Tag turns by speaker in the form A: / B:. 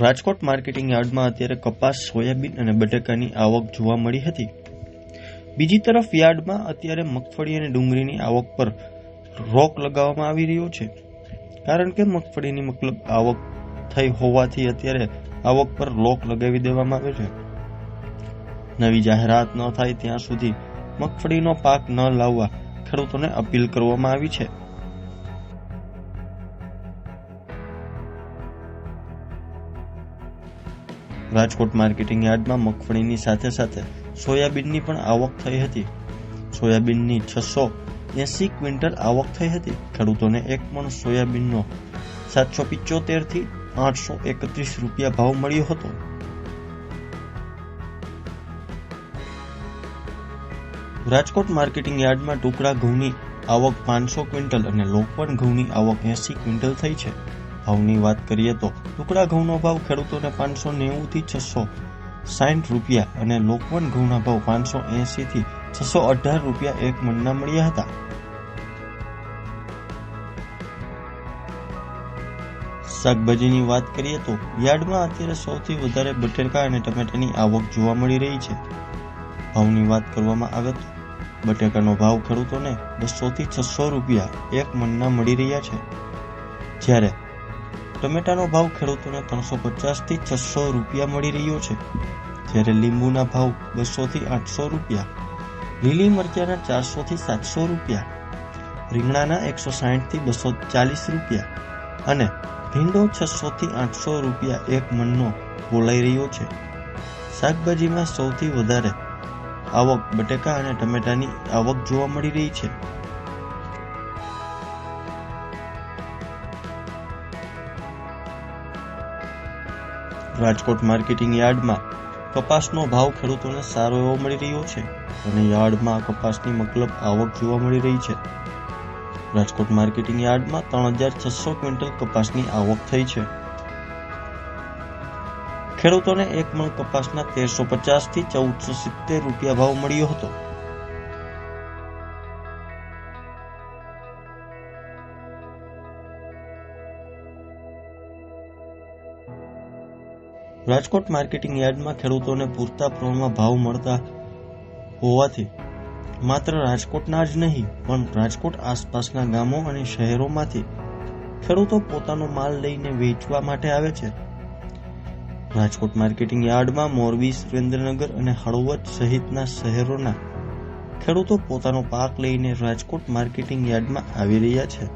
A: Rajkot marketing યાર્ડમાં અત્યારે કપાસ, સોયાબીન અને બટાકાની આવક જોવા મળી હતી. બીજી તરફ યાર્ડમાં અત્યારે મગફળી અને ડુંગળીની આવક પર રોક લગાવવામાં આવી રહ્યો છે. કારણ કે મગફળીની મતલબ આવક થઈ હોવાથી અત્યારે આવક પર લોક લગાવી દેવામાં આવ્યો છે. નવી જાહેરાત ન થાય ત્યાં સુધી મગફળીનો પાક ન લાવવા ખેડૂતોને અપીલ કરવામાં આવી છે. રાજકોટ માર્કેટિંગ યાર્ડમાં મગફળીની સાથે સાથે સોયાબીનની પણ આવક થઈ હતી. સોયાબીનની છસો એસી ક્વિન્ટલ આવક થઈ હતી. ખેડૂતોને એક પણ સોયાબીનનો સાતસો પિચોતેરથી આઠસો એકત્રીસ રૂપિયા ભાવ મળ્યો હતો. રાજકોટ માર્કેટિંગ યાર્ડમાં ટુકડા ઘઉંની આવક પાંચસો ક્વિન્ટલ અને લોકવન ઘઉંની આવક એસી ક્વિન્ટલ થઈ છે. ભાવની વાત કરીએ તો ટુકડા ઘઉંનો ભાવ ખેડૂતોને પાંચસો નેવું થી છસો સાઠ રૂપિયા અને લોકવન ઘઉંના ભાવ પાંચસો એંસી થી છસો અઢાર રૂપિયા એક મણના મળ્યા હતા. શાકભાજીની વાત કરીએ તો યાર્ડમાં અત્યારે સૌથી વધારે બટેકા અને ટમેટાની આવક જોવા મળી રહી છે. ભાવની વાત કરવામાં આવે તો બટેકાનો ભાવ ખેડૂતોને બસો થી છસો રૂપિયા એક મણના મળી રહ્યા છે. જ્યારે ટમેટાનો ભાવ ખેડૂતોને ત્રણસો પચાસથી છસો રૂપિયા મળી રહ્યો છે. જ્યારે લીંબુના ભાવ બસો થી આઠસો રૂપિયા, લીલી મરચાના ચારસો થી સાતસો રૂપિયા, રીંગણાના એકસો સાઠથી બસો ચાલીસ રૂપિયા અને ભીંડો છસો થી આઠસો રૂપિયા એક મણનો બોલાઈ રહ્યો છે. શાકભાજીમાં સૌથી વધારે આવક બટેકા અને ટમેટાની આવક જોવા મળી રહી છે. રાજકોટ માર્કેટિંગ યાર્ડમાં કપાસનો ભાવ ખેડૂતોને સારો એવો મળી રહ્યો છે અને યાર્ડમાં કપાસની મતલબ આવક જોવા મળી રહી છે. રાજકોટ માર્કેટિંગ યાર્ડમાં ત્રણ હજાર છસો ક્વિન્ટલ કપાસની આવક થઈ છે. ખેડૂતોને એક મણ કપાસના તેરસો પચાસથી ચૌદસો સિત્તેર રૂપિયા ભાવ મળ્યો હતો. રાજકોટ માર્કેટિંગ યાર્ડમાં ખેડૂતોને પૂરતા પ્રમાણમાં ભાવ મળતા હોવાથી માત્ર રાજકોટના જ નહીં, પણ રાજકોટ આસપાસના ગામો અને શહેરોમાંથી ખેડૂતો પોતાનો માલ લઈને વેચવા માટે આવે છે. રાજકોટ માર્કેટિંગ યાર્ડમાં મોરબી, સુરેન્દ્રનગર અને હળવદ સહિતના શહેરોના ખેડૂતો પોતાનો પાક લઈને રાજકોટ માર્કેટિંગ યાર્ડમાં આવી રહ્યા છે.